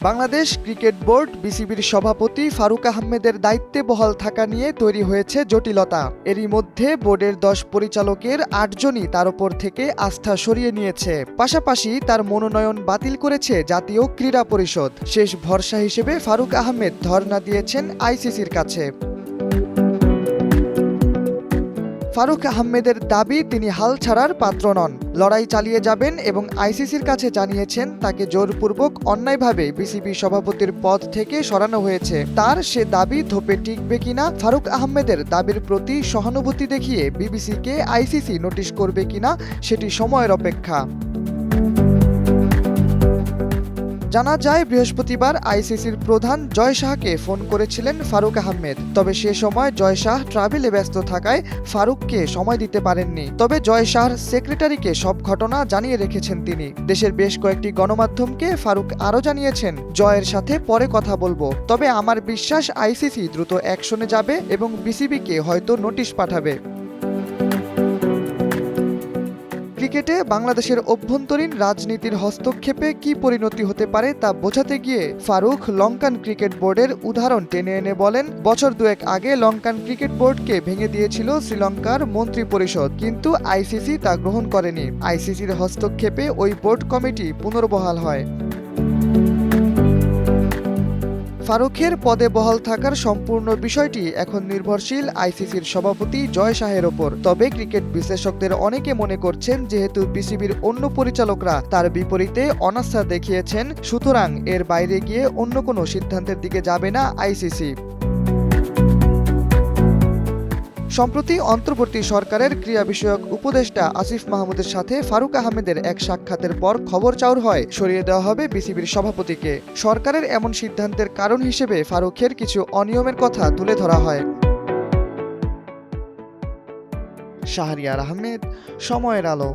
Bangladesh cricket board, বিসিবির সভাপতি ফারুক আহমেদের দায়িত্বে বহাল থাকা নিয়ে তৈরি হয়েছে জটিলতা। এরই মধ্যে বোর্ডের দশ পরিচালকের আটজনই তার ওপর থেকে আস্থা সরিয়ে নিয়েছে। পাশাপাশি তার মনোনয়ন বাতিল করেছে জাতীয় ক্রীড়া পরিষদ। শেষ ভরসা হিসেবে ফারুক আহমেদ ধর্ণা দিয়েছেন আইসিসির কাছে। ফারুক আহমেদের দাবি, তিনি হাল ছাড়ার পাত্র নন। লড়াই চালিয়ে যাবেন এবং আইসিসির কাছে জানিয়েছেন তাকে জোরপূর্বক অন্যায়ভাবে বিসিবি সভাপতির পদ থেকে সরানো হয়েছে। তার সে দাবি ধোপে টিকবে কিনা, ফারুক আহমেদের দাবির প্রতি সহানুভূতি দেখিয়ে বিবিসিকে আইসিসি নোটিশ করবে কিনা, সেটি সময়ের অপেক্ষা। জানা যায়, বৃহস্পতিবার আইসিসির প্রধান জয় শাহকে ফোন করেছিলেন ফারুক আহমেদ। তবে সে সময় জয় শাহ ট্রাভেলে ব্যস্ত থাকায় ফারুককে সময় দিতে পারেননি। তবে জয় শাহর সেক্রেটারিকে সব ঘটনা জানিয়ে রেখেছেন তিনি। দেশের বেশ কয়েকটি গণমাধ্যমকে ফারুক আরও জানিয়েছেন, জয়ের সাথে পরে কথা বলব। তবে আমার বিশ্বাস, আইসিসি দ্রুত অ্যাকশনে যাবে এবং বিসিবিকে হয়তো নোটিশ পাঠাবে। ক্রিকেটে বাংলাদেশের অভ্যন্তরীণ রাজনীতির হস্তক্ষেপে কি পরিণতি হতে পারে তা বোঝাতে গিয়ে ফারুক লঙ্কান ক্রিকেট বোর্ডের উদাহরণ টেনে এনে বলেন, বছর দুয়েক আগে লঙ্কান ক্রিকেট বোর্ডকে ভেঙে দিয়েছিল শ্রীলঙ্কার মন্ত্রী পরিষদ কিন্তু আইসিসি তা গ্রহণ করেনি। আইসিসির হস্তক্ষেপে ওই বোর্ড কমিটি পুনর্বহাল হয়। ফারুকের পদে বহাল থাকার সম্পূর্ণ বিষয়টি এখন নির্ভরশীল আইসিসির সভাপতি জয় শাহের ওপর। তবে ক্রিকেট বিশ্লেষকদের অনেকে মনে করছেন যেহেতু বিসিবির অন্য পরিচালকরা তার বিপরীতে অনাস্থা দেখিয়েছেন, সুতরাং এর বাইরে গিয়ে অন্য কোনো সিদ্ধান্তের দিকে যাবে না আইসিসি। সম্প্রতি অন্তর্বর্তী সরকারের ক্রীড়া বিষয়ক উপদেষ্টা আসিফ মাহমুদের সাথে ফারুক আহমেদের এক সাক্ষাতের পর খবর চাউর হয়, সরিয়ে দেওয়া হবে বিসিবির সভাপতিকে। সরকারের এমন সিদ্ধান্তের কারণ হিসেবে ফারুকের কিছু অনিয়মের কথা তুলে ধরা হয়। শাহরিয়ার আহমেদ, সময়ের আলো।